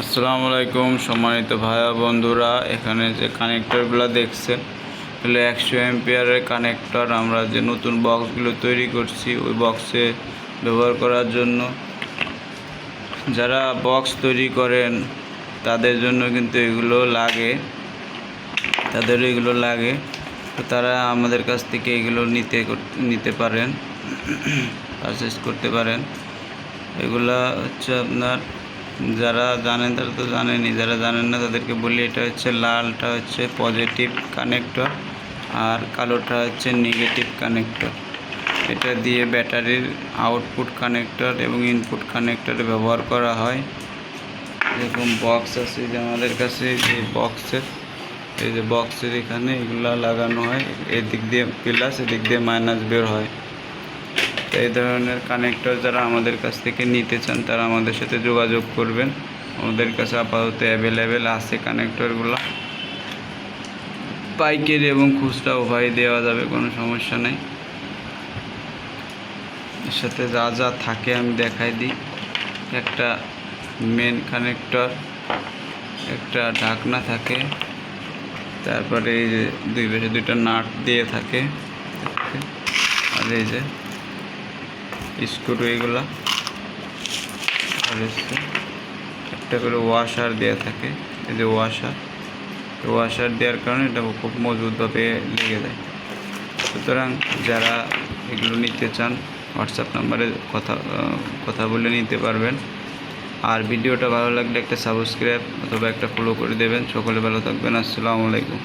আসসালামু আলাইকুম সম্মানিত ভাইয়া বন্ধুরা, এখানে যে কানেক্টরগুলো দেখছেন, এগুলো একশো এমপিয়ারের কানেক্টর আমরা যে নতুন বক্সগুলো তৈরি করছি, ওই বক্সে ব্যবহার করার জন্য। যারা বক্স তৈরি করেন, তাদের জন্য কিন্তু এগুলো লাগে। তাদের এগুলো লাগে। তারা আমাদের কাছ থেকে এগুলো নিতে নিতে পারেন পারচেস করতে পারেন। এগুলা হচ্ছে আপনার যারা জানেন তারা তো জানেনই। যারা জানেন না তাদেরকে বলি, এটা হচ্ছে লালটা হচ্ছে পজিটিভ কানেক্টর আর কালোটা হচ্ছে নেগেটিভ কানেক্টর এটা দিয়ে ব্যাটারির আউটপুট কানেক্টর এবং ইনপুট কানেক্টরে ব্যবহার করা হয়। এরকম বক্স আছে যে আমাদের কাছে যে বক্সের এই যে বক্সের এখানে এগুলো লাগানো হয়। এদিক দিয়ে প্লাস এদিক দিয়ে মাইনাস বের হয়। তো এই ধরনের কানেক্টর যারা আমাদের কাছ থেকে নিতে চান, তারা আমাদের সাথে যোগাযোগ করবেন। আমাদের কাছে আপাতত অ্যাভেলেবেল আছে কানেক্টরগুলো পাইকারি এবং খুচরা উভয় দেওয়া যাবে, কোনো সমস্যা নেই। এর সাথে যা যা থাকে আমি দেখাই দিই। একটা মেন কানেক্টর একটা ঢাকনা থাকে, তারপরে এই যে দুই পাশে দুইটা নাট দিয়ে থাকে। আর এই যে স্ক্রু এগুলা। আর একটা করে ওয়াশার দেওয়া থাকে, এই যে ওয়াশার ওয়াশার দেওয়ার কারণে এটা খুব মজবুতভাবে লেগে যায়। সুতরাং যারা এগুলো নিতে চান হোয়াটসঅ্যাপ নাম্বারে কথা কথা বলে নিতে পারবেন। আর ভিডিওটা ভালো লাগলে একটা সাবস্ক্রাইব অথবা একটা ফলো করে দেবেন। সকলে ভালো থাকবেন। আসসালামু আলাইকুম।